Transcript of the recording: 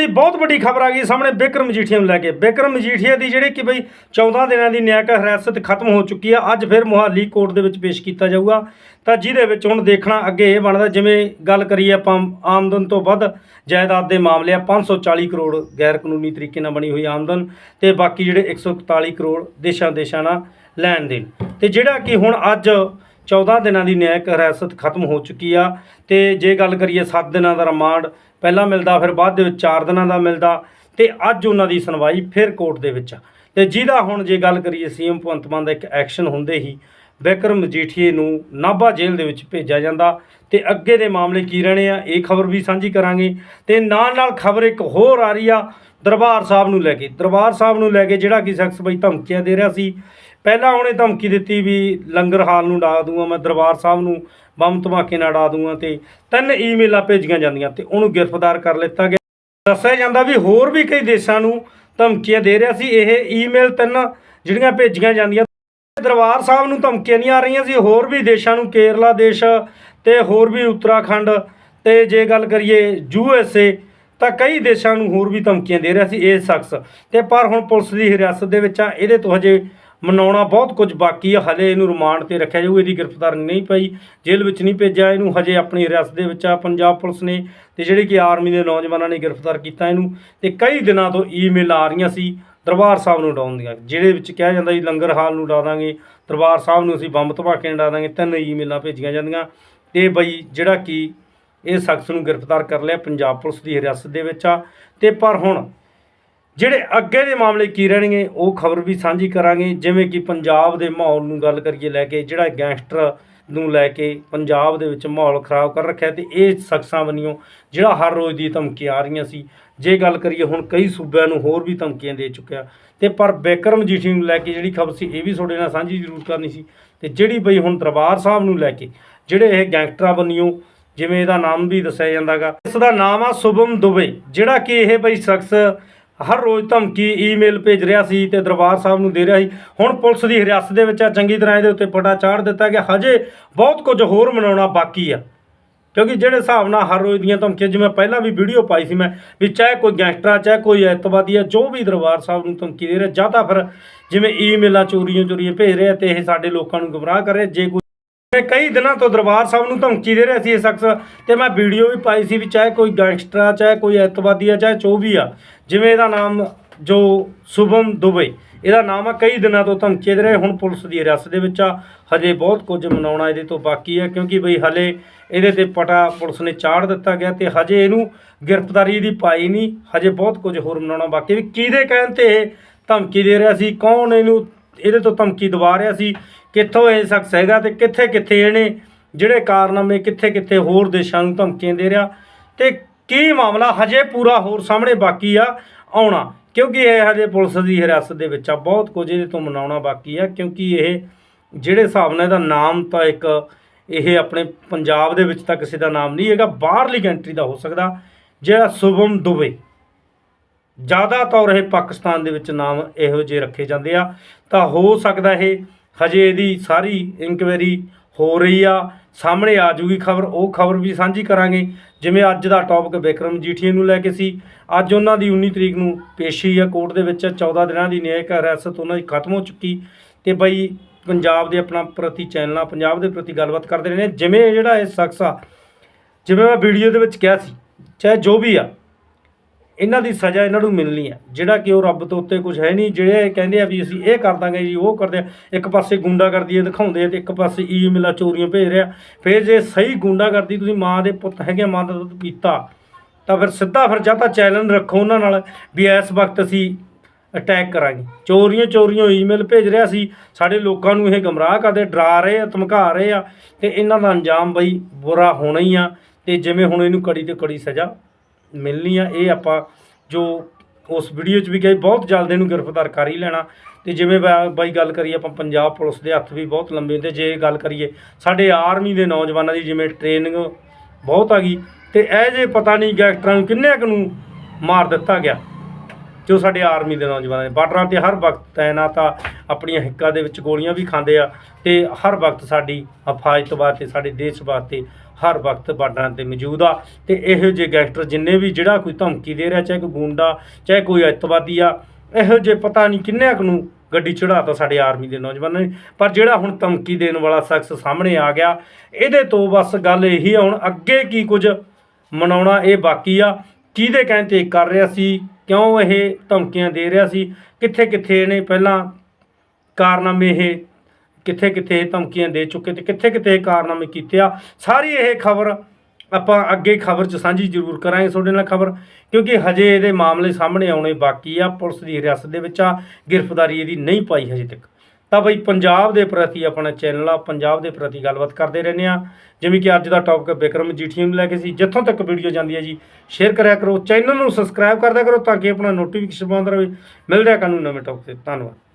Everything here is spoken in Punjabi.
ਇਹ ਬਹੁਤ ਵੱਡੀ ਖਬਰ ਆ ਗਈ ਸਾਹਮਣੇ ਬਿਕਰਮ ਮਜੀਠੀਆ ਨੂੰ ਲੈ ਕੇ। ਬਿਕਰਮ ਮਜੀਠੀਆ ਦੀ ਜਿਹੜੀ ਕਿ ਬਈ 14 ਦਿਨਾਂ ਦੀ ਨਿਆਇਕ ਹਿਰਾਸਤ ਖਤਮ ਹੋ ਚੁੱਕੀ ਆ, ਅੱਜ ਫਿਰ ਮੁਹਾਲੀ ਕੋਰਟ ਦੇ ਵਿੱਚ ਪੇਸ਼ ਕੀਤਾ ਜਾਊਗਾ। ਤਾਂ ਜਿਹਦੇ ਵਿੱਚ ਹੁਣ ਦੇਖਣਾ ਅੱਗੇ ਇਹ ਬਣਦਾ, ਜਿਵੇਂ ਗੱਲ ਕਰੀਏ ਆਪਾਂ ਆਮਦਨ ਤੋਂ ਵੱਧ ਜਾਇਦਾਦ ਦੇ ਮਾਮਲੇ ਆ 540 ਕਰੋੜ ਗੈਰ ਕਾਨੂੰਨੀ ਤਰੀਕੇ ਨਾਲ ਬਣੀ ਹੋਈ ਆਮਦਨ ਤੇ ਬਾਕੀ ਜਿਹੜੇ 141 ਕਰੋੜ ਦੇਸ਼ਾਂ ਦੇਸ਼ਾਂ ਨਾਲ ਲੈਣ ਦੇਣ। ਤੇ ਜਿਹੜਾ ਕਿ ਹੁਣ ਅੱਜ 14 ਦਿਨਾਂ ਦੀ ਨਿਆਇਕ ਹਿਰਾਸਤ ਖਤਮ ਹੋ ਚੁੱਕੀ ਆ ਤੇ ਜੇ ਗੱਲ ਕਰੀਏ 7 ਦਿਨਾਂ ਦਾ ਰਿਮਾਂਡ, ਪਹਿਲਾਂ ਮਿਲਦਾ, ਫਿਰ ਬਾਅਦ ਦੇ ਵਿੱਚ 4 ਦਿਨਾਂ ਦਾ ਮਿਲਦਾ ਤੇ ਅੱਜ ਉਹਨਾਂ ਦੀ ਸੁਣਵਾਈ ਫਿਰ ਕੋਰਟ ਦੇ ਵਿੱਚ ਆ। ਤੇ ਜਿਹਦਾ ਹੁਣ ਜੇ ਗੱਲ ਕਰੀਏ ਸੀਐਮ ਭਗਵੰਤ ਮਾਨ ਦਾ ਇੱਕ ਐਕਸ਼ਨ ਹੁੰਦੇ ਹੀ ਬਿਕਰਮ ਮਜੀਠੀਏ ਨੂੰ ਨਾਭਾ ਜੇਲ੍ਹ ਦੇ ਵਿੱਚ ਭੇਜਿਆ ਜਾਂਦਾ ਤੇ ਅੱਗੇ ਦੇ ਮਾਮਲੇ ਕੀ ਰਹਿਣੇ ਆ, ਇਹ ਖਬਰ ਵੀ ਸਾਂਝੀ ਕਰਾਂਗੇ। ਤੇ ਨਾਲ ਨਾਲ ਖਬਰ ਇੱਕ ਹੋਰ ਆ ਰਹੀ ਆ ਦਰਬਾਰ ਸਾਹਿਬ ਨੂੰ ਲੈ ਕੇ। ਦਰਬਾਰ ਸਾਹਿਬ ਨੂੰ ਲੈ ਕੇ ਜਿਹੜਾ ਕਿ ਸ਼ਖਸ ਬਈ ਧਮਕੀਆਂ ਦੇ ਰਿਹਾ ਸੀ ਪਹਿਲਾਂ ਉਹਨੇ ਧਮਕੀ ਦਿੱਤੀ ਵੀ ਲੰਗਰ ਹਾਲ ਨੂੰ ਡਾ ਦੂੰਗਾ, ਮੈਂ ਦਰਬਾਰ ਸਾਹਿਬ ਨੂੰ ਬੰਬ ਧਮਾਕੇ ਨਾਲ ਡਾ ਦੂੰਗਾ ਤੇ ਤਿੰਨ ਈਮੇਲਾਂ ਭੇਜੀਆਂ ਜਾਂਦੀਆਂ ਤੇ ਉਹਨੂੰ ਗ੍ਰਿਫਤਾਰ ਕਰ ਲਿੱਤਾ ਗਿਆ। ਦੱਸਿਆ ਜਾਂਦਾ ਵੀ ਹੋਰ ਵੀ ਕਈ ਦੇਸ਼ਾਂ ਨੂੰ ਧਮਕੀਆਂ ਦੇ ਰਿਹਾ ਸੀ, ਇਹ ਈਮੇਲ ਤਿੰਨ ਜਿਹੜੀਆਂ ਭੇਜੀਆਂ ਜਾਂਦੀਆਂ। ਦਰਬਾਰ ਸਾਹਿਬ ਨੂੰ ਧਮਕੀਆਂ ਨਹੀਂ ਆ ਰਹੀਆਂ ਸੀ, ਹੋਰ ਵੀ ਦੇਸ਼ਾਂ ਨੂੰ ਕੇਰਲਾ ਦੇਸ਼ ਤੇ ਹੋਰ ਵੀ ਉੱਤਰਾਖੰਡ ਤੇ ਜੇ ਗੱਲ ਕਰੀਏ ਯੂ ਐਸ ਏ, ਤਾਂ ਕਈ ਦੇਸ਼ਾਂ ਨੂੰ ਹੋਰ ਵੀ ਧਮਕੀਆਂ ਦੇ ਰਿਹਾ ਸੀ ਇਹ ਸ਼ਖਸ। ਤੇ ਪਰ ਹੁਣ ਪੁਲਿਸ ਦੀ ਹਿਰਾਸਤ ਦੇ ਵਿੱਚ ਆ, ਇਹਦੇ ਤੋਂ ਹਜੇ ਮਨਾਉਣਾ ਬਹੁਤ ਕੁਝ ਬਾਕੀ ਆ ਹਲੇ ਇਹਨੂੰ ਰਿਮਾਂਡ ਤੇ ਰੱਖਿਆ ਜਾਊ, ਇਹਦੀ ਗ੍ਰਿਫਤਾਰ ਨਹੀਂ ਪਈ, ਜੇਲ੍ਹ ਵਿੱਚ ਨਹੀਂ ਭੇਜਿਆ ਇਹਨੂੰ, ਹਜੇ ਆਪਣੀ ਹਿਰਾਸਤ ਦੇ ਵਿੱਚ ਆ, ਪੰਜਾਬ ਪੁਲਿਸ ਨੇ, ਤੇ ਜਿਹੜੇ ਕਿ ਆਰਮੀ ਦੇ ਨੌਜਵਾਨਾਂ ਨੇ ਗ੍ਰਿਫਤਾਰ ਕੀਤਾ ਇਹਨੂੰ, ਤੇ ਕਈ ਦਿਨਾਂ ਤੋਂ ਈਮੇਲ ਆ ਰਹੀਆਂ ਸੀ, ਦਰਬਾਰ ਸਾਹਿਬ ਨੂੰ ਉਡਾਉਣ ਦੀਆਂ ਜਿਹਦੇ ਵਿੱਚ ਕਿਹਾ ਜਾਂਦਾ ਜੀ ਲੰਗਰ ਹਾਲ ਨੂੰ ਉਡਾ ਦਾਂਗੇ, ਦਰਬਾਰ ਸਾਹਿਬ ਨੂੰ ਅਸੀਂ ਬੰਬ ਧਮਾਕੇ ਨਾਲ ਉਡਾ ਦਾਂਗੇ, ਤਿੰਨ ਈਮੇਲਾਂ ਭੇਜੀਆਂ ਜਾਂਦੀਆਂ, ਤੇ ਬਈ ਜਿਹੜਾ ਕਿ ਇਹ ਸ਼ਖਸ ਨੂੰ ਗ੍ਰਿਫਤਾਰ ਕਰ ਲਿਆ ਪੰਜਾਬ ਪੁਲਿਸ ਦੀ ਹਿਰਾਸਤ ਦੇ ਵਿੱਚ ਆ, ਤੇ ਪਰ ਹੁਣ ਜਿਹੜੇ ਅੱਗੇ ਦੇ ਮਾਮਲੇ ਕੀ ਰਹਿਣਗੇ, ਉਹ ਖਬਰ ਵੀ ਸਾਂਝੀ ਕਰਾਂਗੇ। ਜਿਵੇਂ ਕਿ ਪੰਜਾਬ ਦੇ ਮਾਹੌਲ ਨੂੰ ਗੱਲ ਕਰੀਏ ਲੈ ਕੇ, ਜਿਹੜਾ ਗੈਂਗਸਟਰ ਨੂੰ ਲੈ ਕੇ ਪੰਜਾਬ ਦੇ ਵਿੱਚ ਮਾਹੌਲ ਖਰਾਬ ਕਰ ਰੱਖਿਆ ਤੇ ਇਹ ਸ਼ਖਸਾਂ ਬੰਨਿਓ ਜਿਹੜਾ ਹਰ ਰੋਜ਼ ਦੀ ਧਮਕੀਆਂ ਆ ਰਹੀਆਂ ਸੀ। ਜੇ ਗੱਲ ਕਰੀਏ ਹੁਣ ਕਈ ਸੂਬਿਆਂ ਨੂੰ ਹੋਰ ਵੀ ਧਮਕੀਆਂ ਦੇ ਚੁੱਕਿਆ। ਤੇ ਪਰ ਬੇਕਰਮ ਜੀਠੀ ਨੂੰ ਲੈ ਕੇ ਜਿਹੜੀ ਖਬਰ ਸੀ, ਇਹ ਵੀ ਤੁਹਾਡੇ ਨਾਲ ਸਾਂਝੀ ਜ਼ਰੂਰ ਕਰਨੀ ਸੀ। ਤੇ ਜਿਹੜੀ ਬਈ ਹੁਣ ਦਰਬਾਰ ਸਾਹਿਬ ਨੂੰ ਲੈ ਕੇ ਜਿਹੜੇ ਇਹ ਗੈਂਗਸਟਰਾਂ ਬੰਨਿਓ ਜਿਵੇਂ ਇਹਦਾ ਨਾਮ ਵੀ ਦੱਸਿਆ ਜਾਂਦਾਗਾ। ਇਸ ਦਾ ਨਾਮ ਆ ਸੁਭਮ ਦੁਬੇ। ਜਿਹੜਾ ਕਿ ਇਹ ਬਈ ਸ਼ਖਸ ਹਰ ਰੋਜ਼ ਧਮਕੀ ਈਮੇਲ ਭੇਜ ਰਿਹਾ ਸੀ ਤੇ ਦਰਬਾਰ ਸਾਹਿਬ ਨੂੰ ਦੇ ਰਿਹਾ ਸੀ। ਹੁਣ ਪੁਲਿਸ ਦੀ ਹਿਰਾਸਤ ਦੇ ਵਿੱਚ ਆ, ਚੰਗੀ ਤਰ੍ਹਾਂ ਇਹਦੇ ਉੱਤੇ ਪਟਾ ਚਾੜ ਦਿੱਤਾ ਗਿਆ। ਹਜੇ ਬਹੁਤ ਕੁਝ ਹੋਰ ਮਨਾਉਣਾ ਬਾਕੀ ਆ। ਕਿਉਂਕਿ ਜਿਹੜੇ ਹਿਸਾਬ ਨਾਲ ਹਰ ਰੋਜ਼ ਦੀਆਂ ਧਮਕੀਆਂ, ਜਿਵੇਂ ਪਹਿਲਾਂ ਵੀ ਵੀਡੀਓ ਪਾਈ ਸੀ ਮੈਂ, ਵੀ ਚਾਹੇ ਕੋਈ ਗੈਂਗਸਟਰ ਆ ਚਾਹੇ ਕੋਈ ਐਤਵਾਦੀ ਆ, ਜੋ ਵੀ ਦਰਬਾਰ ਸਾਹਿਬ ਨੂੰ ਧਮਕੀ ਦੇ ਰਿਹਾ, ਜਾਂ ਤਾਂ ਫਿਰ ਜਿਵੇਂ ਈਮੇਲਾਂ ਚੋਰੀਆਂ ਚੋਰੀਆਂ ਭੇਜ ਰਿਹਾ ਤੇ ਇਹ ਸਾਡੇ ਲੋਕਾਂ ਨੂੰ ਗੁੰਮਰਾਹ ਕਰ ਰਿਹਾ। ਜੇ ਕੋਈ ਮੈਂ ਕਈ ਦਿਨਾਂ ਤੋਂ ਦਰਬਾਰ ਸਾਹਿਬ ਨੂੰ ਧਮਕੀ ਦੇ ਰਿਹਾ ਸੀ ਇਹ ਸ਼ਖਸ ਤੇ ਮੈਂ ਵੀਡੀਓ ਵੀ ਪਾਈ ਸੀ ਵੀ ਚਾਹੇ ਕੋਈ ਗੈਂਗਸਟਰ ਆ, ਚਾਹੇ ਕੋਈ ਐਤਵਾਦੀ ਆ, ਚਾਹੇ ਜੋ ਵੀ ਆ, ਜਿਵੇਂ ਇਹਦਾ ਨਾਮ ਜੋ ਸੁਭਮ ਦੁਬੇ, ਇਹਦਾ ਨਾਮ ਆ, ਕਈ ਦਿਨਾਂ ਤੋਂ ਧਮਕੀ ਦੇ ਰਹੇ ਹੁਣ ਪੁਲਿਸ ਦੀ ਹਿਰਾਸਤ ਦੇ ਵਿੱਚ ਆ, ਹਜੇ ਬਹੁਤ ਕੁਝ ਮਨਾਉਣਾ ਇਹਦੇ ਤੋਂ ਬਾਕੀ ਆ, ਕਿਉਂਕਿ ਬਈ ਹਲੇ ਇਹਦੇ ਤੇ ਪਟਾ ਪੁਲਿਸ ਨੇ ਚਾੜ ਦਿੱਤਾ ਗਿਆ ਤੇ ਹਜੇ ਇਹਨੂੰ ਗ੍ਰਿਫਤਾਰੀ ਦੀ ਪਾਈ ਨਹੀਂ, ਹਜੇ ਬਹੁਤ ਕੁਝ ਹੋਰ ਮਨਾਉਣਾ ਬਾਕੀ ਵੀ ਕਿਹਦੇ ਕਹਿਣ ਤੇ ਇਹ ਧਮਕੀ ਦੇ ਰਿਹਾ ਸੀ, ਕੌਣ ਇਹਨੂੰ ਇਹਦੇ ਤੋਂ ਧਮਕੀ ਦਵਾ ਰਿਹਾ ਸੀ, ਕਿੱਥੋਂ ਇਹ ਸ਼ਖਸ ਹੈਗਾ ਤੇ ਕਿੱਥੇ ਕਿੱਥੇ ਇਹਨੇ, ਜਿਹੜੇ ਕਾਰਨਾਮੇ ਕਿੱਥੇ ਕਿੱਥੇ ਹੋਰ ਦੇਸ਼ਾਂ ਨੂੰ ਧਮਕੀਆਂ ਦੇ ਰਿਹਾ ਤੇ ਕੀ ਮਾਮਲਾ ਹਜੇ ਪੂਰਾ ਹੋਰ ਸਾਹਮਣੇ ਬਾਕੀ ਆ, ਆਉਣਾ, ਕਿਉਂਕਿ ਇਹ ਹਜੇ ਪੁਲਿਸ ਦੀ ਹਿਰਾਸਤ ਦੇ ਵਿੱਚ ਆ, ਬਹੁਤ ਕੁਝ ਇਹਦੇ ਤੋਂ ਮਨਾਉਣਾ ਬਾਕੀ ਆ, ਕਿਉਂਕਿ ਇਹ ਜਿਹੜੇ ਹਿਸਾਬ ਨਾਲ ਇਹਦਾ ਨਾਮ ਤਾਂ ਇੱਕ ਇਹ ਆਪਣੇ ਪੰਜਾਬ ਦੇ ਵਿੱਚ ਤਾਂ ਕਿਸੇ ਦਾ ਨਾਮ ਨਹੀਂ ਹੈਗਾ, ਬਾਹਰਲੀ ਕੰਟਰੀ ਦਾ ਹੋ ਸਕਦਾ, ਜਿਹੜਾ ਸੁਭਮ ਦੁਬੇ। ਜ਼ਿਆਦਾ ਤੌਰ ਇਹ ਪਾਕਿਸਤਾਨ ਦੇ ਵਿੱਚ ਨਾਮ ਇਹੋ ਜਿਹੇ ਰੱਖੇ ਜਾਂਦੇ ਆ। ਤਾਂ ਹੋ ਸਕਦਾ ਇਹ ਹਜੇ ਇਹਦੀ ਸਾਰੀ ਇਨਕੁਆਇਰੀ ਹੋ ਰਹੀ ਆ। ਸਾਹਮਣੇ ਆ ਜੂਗੀ ਖਬਰ, ਉਹ ਖਬਰ ਵੀ ਸਾਂਝੀ ਕਰਾਂਗੇ। ਜਿਵੇਂ ਅੱਜ ਦਾ ਟੌਪਿਕ ਵਿਕਰਮ ਜੀਠੀਏ ਨੂੰ ਲੈ ਕੇ ਸੀ। ਅੱਜ ਉਹਨਾਂ ਦੀ 19 ਤਰੀਕ ਨੂੰ ਪੇਸ਼ੀ ਆ ਕੋਰਟ ਦੇ ਵਿੱਚ। 14 ਦਿਨਾਂ ਦੀ ਨਿਆਇਕ ਹਿਰਾਸਤ ਉਹਨਾਂ ਦੀ ਖਤਮ ਹੋ ਚੁੱਕੀ। ਤੇ ਬਈ ਪੰਜਾਬ ਦੇ ਆਪਣਾ ਪ੍ਰਤੀ ਚੈਨਲਾਂ, ਪੰਜਾਬ ਦੇ ਪ੍ਰਤੀ ਗੱਲਬਾਤ ਕਰਦੇ ਰਹੇ ਨੇ। ਜਿਵੇਂ ਜਿਹੜਾ ਇਹ ਸ਼ਖਸ ਆ, ਜਿਵੇਂ ਮੈਂ ਵੀਡੀਓ ਦੇ ਵਿੱਚ ਕਿਹਾ ਸੀ, ਚਾਹੇ ਜੋ ਵੀ ਆ ਇਹਨਾਂ ਦੀ ਸਜ਼ਾ ਇਹਨਾਂ ਨੂੰ ਮਿਲਣੀ ਹੈ ਜਿਹੜਾ ਕਿ ਉਹ ਰੱਬ ਤੋਂ ਉੱਤੇ ਕੁਝ ਹੈ ਨਹੀਂ ਜਿਹੜੇ ਕਹਿੰਦੇ ਆ ਵੀ ਅਸੀਂ ਇਹ ਕਰ ਦਾਂਗੇ ਜੀ ਉਹ ਕਰਦੇ ਆ। ਇੱਕ ਪਾਸੇ ਗੁੰਡਾਗਰਦੀ ਇਹ ਦਿਖਾਉਂਦੇ ਆ ਤੇ ਇੱਕ ਪਾਸੇ ਈਮੇਲਾਂ ਚੋਰੀਆਂ ਭੇਜ ਰਿਹਾ। ਫਿਰ ਜੇ ਸਹੀ ਗੁੰਡਾਗਰਦੀ ਤੁਸੀਂ ਮਾਂ ਦੇ ਪੁੱਤ ਹੈਗੇ ਆ, ਮਾਂ ਦਾ ਦੁੱਧ ਪੀਤਾ ਤਾਂ ਫਿਰ ਸਿੱਧਾ ਫਿਰ ਜਾਂ ਤਾਂ ਚੈਲੰਜ ਰੱਖੋ ਉਹਨਾਂ ਨਾਲ ਵੀ ਇਸ ਵਕਤ ਅਸੀਂ ਅਟੈਕ ਕਰਾਂਗੇ। ਚੋਰੀਆਂ ਚੋਰੀਆਂ ਈਮੇਲ ਭੇਜ ਰਿਹਾ ਸੀ। ਸਾਡੇ ਲੋਕਾਂ ਨੂੰ ਇਹ ਗਮਰਾਹ ਕਰਦੇ ਡਰਾ ਰਹੇ ਆ ਧਮਕਾ ਰਹੇ ਆ ਤੇ ਇਹਨਾਂ ਦਾ ਅੰਜਾਮ ਬਈ ਬੁਰਾ ਹੋਣਾ ਹੀ ਆ ਤੇ ਜਿਵੇਂ ਹੁਣ ਇਹਨੂੰ ਕੜੀ ਤੇ ਕੜੀ ਸਜ਼ਾ ਮਿਲਣੀ ਆ, ਇਹ ਆਪਾਂ ਜੋ ਉਸ ਵੀਡੀਓ 'ਚ ਵੀ ਕਹੇ ਬਹੁਤ ਜਲਦ ਇਹਨੂੰ ਗ੍ਰਿਫਤਾਰ ਕਰ ਹੀ ਲੈਣਾ। ਤੇ ਜਿਵੇਂ ਬਾ- ਬਾਈ ਗੱਲ ਕਰੀਏ ਆਪਾਂ ਪੰਜਾਬ ਪੁਲਿਸ ਦੇ ਹੱਥ ਵੀ ਬਹੁਤ ਲੰਬੇ ਤੇ ਜੇ ਗੱਲ ਕਰੀਏ ਸਾਡੇ ਆਰਮੀ ਦੇ ਨੌਜਵਾਨਾਂ ਦੀ ਜਿਵੇਂ ਟ੍ਰੇਨਿੰਗ ਬਹੁਤ ਆ ਗਈ, ਤੇ ਇਹ ਜੇ ਪਤਾ ਨਹੀਂ ਗੈਂਗਸਟਰਾਂ ਨੂੰ ਕਿੰਨੇ ਕੁ ਨੂੰ ਮਾਰ ਦਿੱਤਾ ਗਿਆ। ਤੇ ਉਹ ਸਾਡੇ ਆਰਮੀ ਦੇ ਨੌਜਵਾਨ ਨੇ? ਬਾਰਡਰਾਂ ਤੇ ਹਰ ਵਕਤ ਤੈਨਾਤ ਆ, ਆਪਣੀਆਂ ਹਿੱਕਾਂ ਦੇ ਵਿੱਚ ਗੋਲੀਆਂ ਵੀ ਖਾਂਦੇ ਆ ਤੇ ਹਰ ਵਕਤ ਸਾਡੀ ਹਿਫਾਜ਼ਤ ਵਾਸਤੇ, ਸਾਡੇ ਦੇਸ਼ ਵਾਸਤੇ ਹਰ ਵਕਤ ਬਾਰਡਰਾਂ ਤੇ ਮੌਜੂਦ ਆ। ਤੇ ਇਹੋ ਜਿਹੇ ਗੈਂਗਸਟਰ ਜਿੰਨੇ ਵੀ ਜਿਹੜਾ ਕੋਈ ਧਮਕੀ ਦੇ ਰਿਹਾ, ਚਾਹੇ ਕੋਈ ਗੁੰਡਾ, ਚਾਹੇ ਕੋਈ ਅੱਤਵਾਦੀ ਆ, ਇਹੋ ਜਿਹੇ ਪਤਾ ਨਹੀਂ ਕਿੰਨਿਆਂ ਕੁ ਨੂੰ ਗੱਡੀ ਚੜਾਤਾ ਸਾਡੇ ਆਰਮੀ ਦੇ ਨੌਜਵਾਨਾਂ ਨੇ। ਪਰ ਜਿਹੜਾ ਹੁਣ ਧਮਕੀ ਦੇਣ ਵਾਲਾ ਸ਼ਖਸ ਸਾਹਮਣੇ ਆ ਗਿਆ, ਇਹਦੇ ਤੋਂ ਬਸ ਗੱਲ ਇਹੀ ਆ, ਹੁਣ ਅੱਗੇ ਕੀ ਕੁਝ ਮਨਾਉਣਾ ਇਹ ਬਾਕੀ ਆ। ਕਿਹਦੇ ਕਹਿਣ ਤੇ ਕਰ ਰਿਹਾ ਸੀ? ਕਿਉਂ ਇਹ ਧਮਕੀਆਂ ਦੇ ਰਿਹਾ ਸੀ? ਕਿੱਥੇ ਕਿੱਥੇ ਇਹਨੇ ਪਹਿਲਾਂ ਕਾਰਨਾਮੇ ਇਹ ਕਿੱਥੇ ਕਿੱਥੇ ਇਹ ਧਮਕੀਆਂ ਦੇ ਚੁੱਕੇ ਤੇ ਕਿੱਥੇ ਕਿੱਥੇ ਇਹ ਕਾਰਨਾਮੇ ਕੀਤੇ ਆ? ਸਾਰੀ ਇਹ ਖਬਰ ਆਪਾਂ ਅੱਗੇ ਖਬਰ 'ਚ ਸਾਂਝੀ ਜ਼ਰੂਰ ਕਰਾਂਗੇ ਤੁਹਾਡੇ ਨਾਲ ਖਬਰ, ਕਿਉਂਕਿ ਹਜੇ ਇਹਦੇ ਮਾਮਲੇ ਸਾਹਮਣੇ ਆਉਣੇ ਬਾਕੀ ਆ, ਪੁਲਿਸ ਦੀ ਹਿਰਾਸਤ ਦੇ ਵਿੱਚ ਆ, ਗ੍ਰਿਫਤਾਰੀ ਇਹਦੀ ਨਹੀਂ ਪਾਈ ਹਜੇ ਤੱਕ। ਤਾਂ ਬਈ ਪੰਜਾਬ ਦੇ ਪ੍ਰਤੀ ਆਪਣਾ ਚੈਨਲ ਆ, ਪੰਜਾਬ ਦੇ ਪ੍ਰਤੀ ਗੱਲਬਾਤ ਕਰਦੇ ਰਹਿੰਦੇ ਆ ਜਿਵੇਂ ਕਿ ਅੱਜ ਦਾ ਟੌਪਿਕ ਬਿਕਰਮ ਜੀਠੀਆ ਨੂੰ ਲੈ ਕੇ ਸੀ। ਜਿੱਥੋਂ ਤੱਕ ਵੀਡੀਓ ਜਾਂਦੀ ਹੈ ਜੀ ਸ਼ੇਅਰ ਕਰਿਆ ਕਰੋ। ਚੈਨਲ ਨੂੰ ਸਬਸਕ੍ਰਾਈਬ ਕਰਦਿਆ ਕਰੋ ਤਾਂ ਕਿ ਆਪਣਾ ਨੋਟੀਫਿਕੇਸ਼ਨ ਬੰਦ ਰਹੇ। ਮਿਲਦੇ ਆ ਕਾਨੂੰ ਨਵੇਂ ਟੌਪਿਕ ਤੇ। ਧੰਨਵਾਦ।